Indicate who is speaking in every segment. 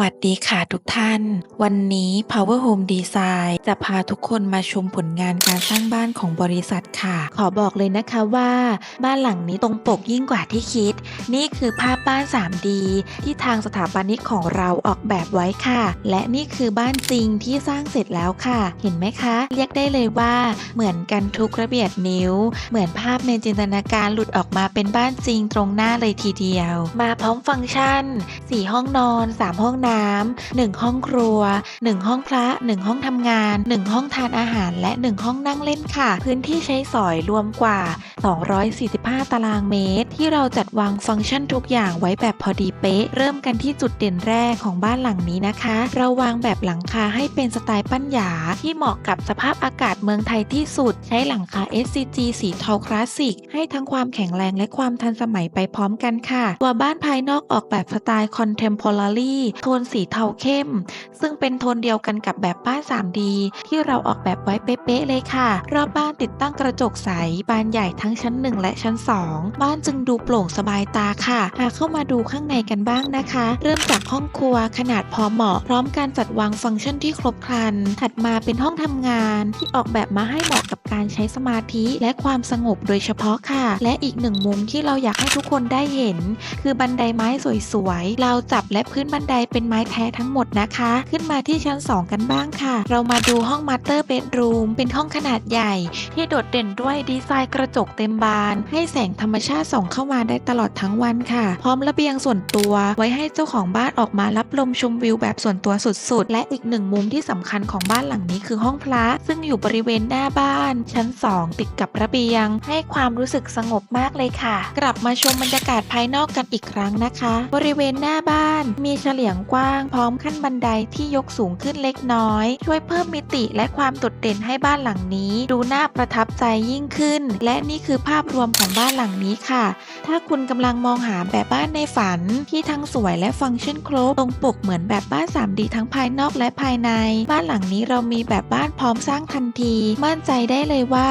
Speaker 1: วัสดีค่ะทุกท่าน วันนี้ Power Home Design จะพาทุกคนมาชมผลงานการสร้างบ้านของบริษัทค่ะ ขอบอกเลยนะคะว่า บ้านหลังนี้ตรงปกยิ่งกว่าที่คิด นี่คือภาพบ้าน 3D ที่ทางสถาปนิกของเราออกแบบไว้ค่ะ และนี่คือบ้านจริงที่สร้างเสร็จแล้วค่ะ เห็นไหมคะ เรียกได้เลยว่าเหมือนกันทุกระเบียดนิ้ว เหมือนภาพในจินตนาการหลุดออกมาเป็นบ้านจริงตรงหน้าเลยทีเดียว มาพร้อมฟังก์ชัน 4 ห้องนอน 3 ห้องน้ำ1ห้องครัว1ห้องพระ1ห้องทำงาน1ห้องทานอาหารและ1ห้องนั่งเล่นค่ะ พื้นที่ใช้สอยรวมกว่า 245 ตารางเมตร ที่เราจัดวางฟังก์ชันทุกอย่างไว้แบบพอดีเป๊ะ เริ่มกันที่จุดเด่นแรกของบ้านหลังนี้นะคะ เราวางแบบหลังคาให้เป็นสไตล์ปั้นหยาที่เหมาะกับสภาพอากาศเมืองไทยที่สุด ใช้หลังคา SCG สีเทาคลาสสิก ให้ทั้งความแข็งแรงและความทันสมัยไปพร้อมกันค่ะ ตัวบ้านภายนอกออกแบบสไตล์ Contemporary โทนสีเทาเข้ม ซึ่งเป็นโทนเดียวกันกับแบบบ้าน 3D ที่เราออกแบบไว้เป๊ะๆเลยค่ะ รอบบ้านติดตั้งกระจกใสบานใหญ่ทั้งชั้น 1 และชั้น 2 บ้านจึงดูโปร่งสบายตาค่ะพาเข้ามาดูข้างในกันบ้างนะคะ เริ่มจากห้องครัวขนาดพอเหมาะ พร้อมการจัดวางฟังก์ชันที่ครบครัน ถัดมาเป็นห้องทำงาน ที่ออกแบบมาให้เหมาะกับการใช้สมาธิ และความสงบโดยเฉพาะค่ะ และอีกหนึ่งมุมที่เราอยากให้ทุกคนได้เห็น คือบันไดไม้สวยๆเราจับและพื้นบันไดเป็นไม้แท้ทั้งหมดนะคะ ขึ้นมาที่ชั้น 2 กันบ้างค่ะ เรามาดูห้องมาสเตอร์เบดรูมเป็นห้องขนาดใหญ่ ที่โดดเด่นด้วยดีไซน์กระจกเต็มบาน ให้แสงธรรมชาติส่องเข้ามาได้ตลอดทั้งวันค่ะ พร้อมระเบียงส่วนตัว ไว้ให้เจ้าของบ้านออกมารับลมชมวิวแบบส่วนตัวสุดๆ และอีกหนึ่งมุมที่สำคัญของบ้านหลังนี้คือห้องพระ ซึ่งอยู่บริเวณหน้าบ้าน ชั้น 2 ติดกับระเบียง ให้ความรู้สึกสงบมากเลยค่ะ กลับมาชมบรรยากาศภายนอกกันอีกครั้งนะคะ บริเวณหน้าบ้านมีเฉลียงกว้าง พร้อมขั้นบันไดที่ยกสูงขึ้นเล็กน้อย ช่วยเพิ่มมิติและความโดดเด่นให้บ้านหลังนี้ ดูน่าประทับใจยิ่งขึ้น และนี่คือคือภาพรวมของบ้านหลังนี้ค่ะ ถ้าคุณกำลังมองหาแบบบ้านในฝันที่ทั้งสวยและฟังก์ชันครบตรงปกเหมือนแบบบ้าน 3D ทั้งภายนอกและภายใน บ้านหลังนี้เรามีแบบบ้านพร้อมสร้างทันที มั่นใจได้เลยว่า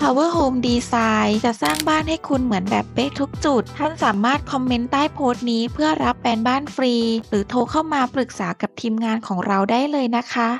Speaker 1: Power Home Design จะสร้างบ้านให้คุณเหมือนแบบเป๊ะทุกจุด ท่านสามารถคอมเมนต์ใต้โพสต์นี้เพื่อรับแปลนบ้านฟรี หรือโทรเข้ามาปรึกษากับทีมงานของเราได้เลยนะคะ